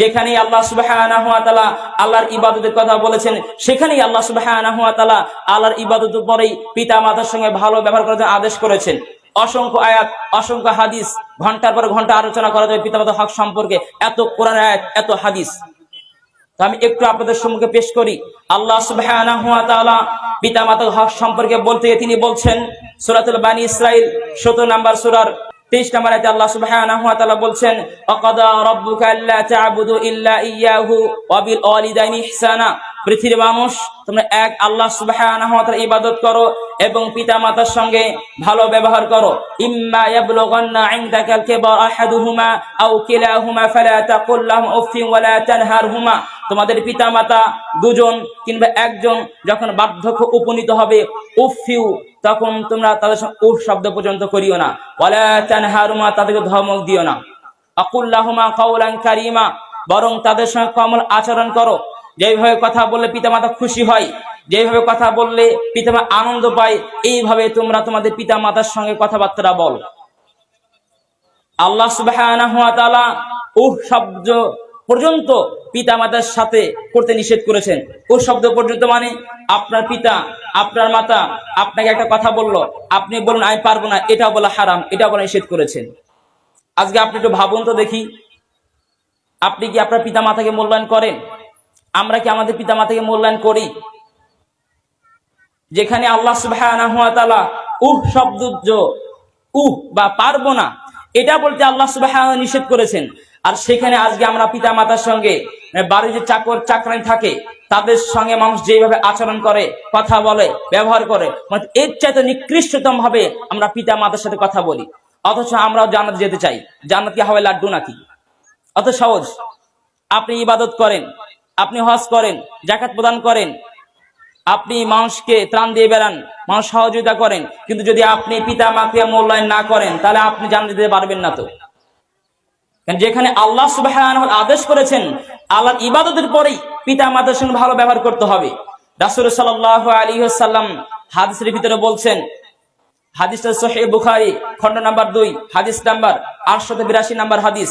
যেখানেই আল্লাহ তাআলা আল্লাহর ইবাদতের কথা বলেছেন, সেখানেই আল্লাহ তাআলা আল্লাহর ইবাদতের পরেই পিতা মাতার সঙ্গে ভালো ব্যবহার করার আদেশ করেছেন। অসংখ্য আয়াত, অসংখ্য হাদিস, ঘণ্টার পর ঘণ্টা আলোচনা করা যাবে পিতামাতার হক সম্পর্কে। এত কোরআন আয়াত, এত হাদিস। তো আমি একটু আপনাদের সম্মুখে পেশ করি। আল্লাহ তাআলা পিতামাতার হক সম্পর্কে বলতে তিনি বলছেন, সূরাতুল বানী ইসরাইল 17 নাম্বার সূরার 23 নম্বর আয়তে আল্লাহ সুবহানাহু ওয়া তাআলা বলছেন, অকাদা রাব্বুকা আল্লা তা'বুদু ইল্লা ইয়াহু ওয়া বিল ওয়ালিদাইনি ইহসানা। পৃথিবীর মানুষ তোমরা এক আল্লাহ তাআলা ইবাদত করো এবং পিতা মাতার সঙ্গে ভালো ব্যবহার করো। ইম্মা তোমাদের পিতামাতা দুজন কিংবা একজন যখন বার্ধক্য উপনীত হবে উফিউ তখন তোমরা তাদের সঙ্গে উফ শব্দ পর্যন্ত করিও না। ওয়ালা তাদেরকে ধমক দিও না। আকুল্লাহুমা কারিমা, বরং তাদের সঙ্গে কমল আচরণ করো। যেভাবে কথা বললে পিতামাতা খুশি হয় যেভাবে কথা বললে পিতামা আনন্দ পায়, এইভাবে তোমরা তোমাদের পিতা মাতার সঙ্গে কথাবার্তা বল। আল্লাহ তাআলা উহ শব্দ পর্যন্ত পিতা মাতার সাথে করতে নিষেধ করেছেন। ও শব্দ পর্যন্ত মানে আপনার পিতা, আপনার মাতা আপনাকে একটা কথা বলল, আপনি বলুন, আমি পারব না এটা বলা হারাম এটা বলা নিষেধ করেছেন। আজকে আপনি একটু ভাবুন তো দেখি, আপনি কি আপনার পিতা মাতাকে মূল্যায়ন করেন? আমরা কি আমাদের পিতা মাতাকে মূল্যায়ন করি? যেখানে আল্লাহ তাআলা উহ শব্দ উহ বা পারব না, এটা বলতে আল্লাহ সুবহানাহু নিষেধ করেছেন। আর সেখানে আজকে আমরা পিতা মাতার সঙ্গে মানে বাড়ির যে চাকর চাকরানি থাকে, তাদের সঙ্গে মানুষ যেভাবে আচরণ করে, কথা বলে, ব্যবহার করে মানে এর চাইতে নিকৃষ্টতম ভাবে আমরা পিতা মাতার সাথে কথা বলি। অথচ আমরাও জানাতে যেতে চাই। জান্নাত কি হবে লাড্ডু নাকি? অত সহজ। আপনি ইবাদত করেন আপনি হজ করেন জাকাত প্রদান করেন, আপনি মানুষকে ত্রাণ দিয়ে বেড়ান, মানুষ সহযোগিতা করেন, কিন্তু যদি আপনি পিতা, মাকে মূল্যায়ন না করেন, তাহলে আপনি জান দিতে পারবেন না তো। যেখানে আল্লাহ সুবাহ আদেশ করেছেন, আল্লাহর ইবাদতের পরেই পিতা, মাতার সঙ্গে ভালো ব্যবহার করতে হবে। রাসুল সাল্লাহ আলী সাল্লাম হাদিসের ভিতরে বলছেন, হাদিসটা সহে বুখারি খন্ড নাম্বার দুই, হাদিস নাম্বার আটশত বিরাশি নাম্বার হাদিস।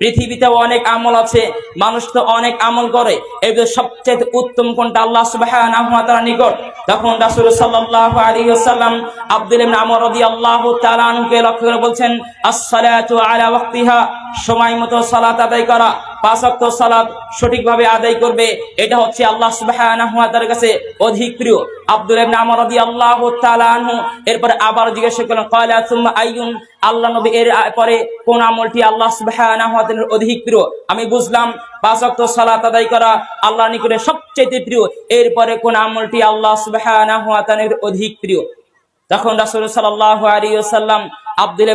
পৃথিবীতে অনেক আমল আছে, মানুষ তো অনেক আমল করে। এগুলো সবচেয়ে উত্তম কোনটা? আল্লাহ সুবাহ নিকট। তখন রাসুল সাল্লাহ আলী ওয়াসাল্লাম আব্দুল আমর আল্লাহ আনহুকে লক্ষ্য করে বলছেন, আস-সালাতু আলা ওয়াক্তিহা। সময় মতো সালাত আদায় করা, পাঁচ ওয়াক্ত সালাত সঠিকভাবে আদায় করবে, এটা হচ্ছে আল্লাহ তাআলার কাছে অধিক প্রিয়। আব্দুল ইবনে আমর রাদিয়াল্লাহু তাআলা আনহু এরপর আবার জিজ্ঞাসা করলেন সুম্মা আইয়ুন? আল্লাহ নবী এর পরে কোন আমলটি আল্লাহ তাআলার অধিক প্রিয়? আমি বুঝলাম, পাঁচ ওয়াক্ত সালাত আদায় করা আল্লাহ নিকটে সবচেয়ে প্রিয়, এরপরে কোন আমলটি আল্লাহ ওয়া অধিক প্রিয়? তখন রাসূল সাল্লাল্লাহু আলাইহি ওয়াসাল্লাম আব্দুল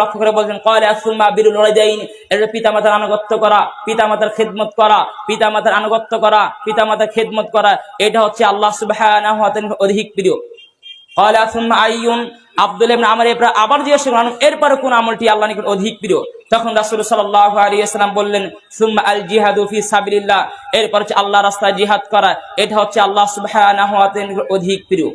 লক্ষ্য করে বিরুল পিতামাতার আনুগত্য করা, পিতামাতার করা, পিতামাতার আনুগত্য করা, পিতামাতার করা, এটা হচ্ছে আল্লাহ অধিক প্রিয়। আব্দুল এরপর আবার জিজ্ঞাসা কোন আমলটি আল্লাহর নিকট অধিক প্রিয়? তখন রাসূল সাল্লাল্লাহু বললেন, সুম্মা আল জিহাদু ফি সাবিলিল্লাহ। এরপর হচ্ছে আল্লাহ রাস্তায় জিহাদ করা, এটা হচ্ছে আল্লাহ তাআলার অধিক প্রিয়।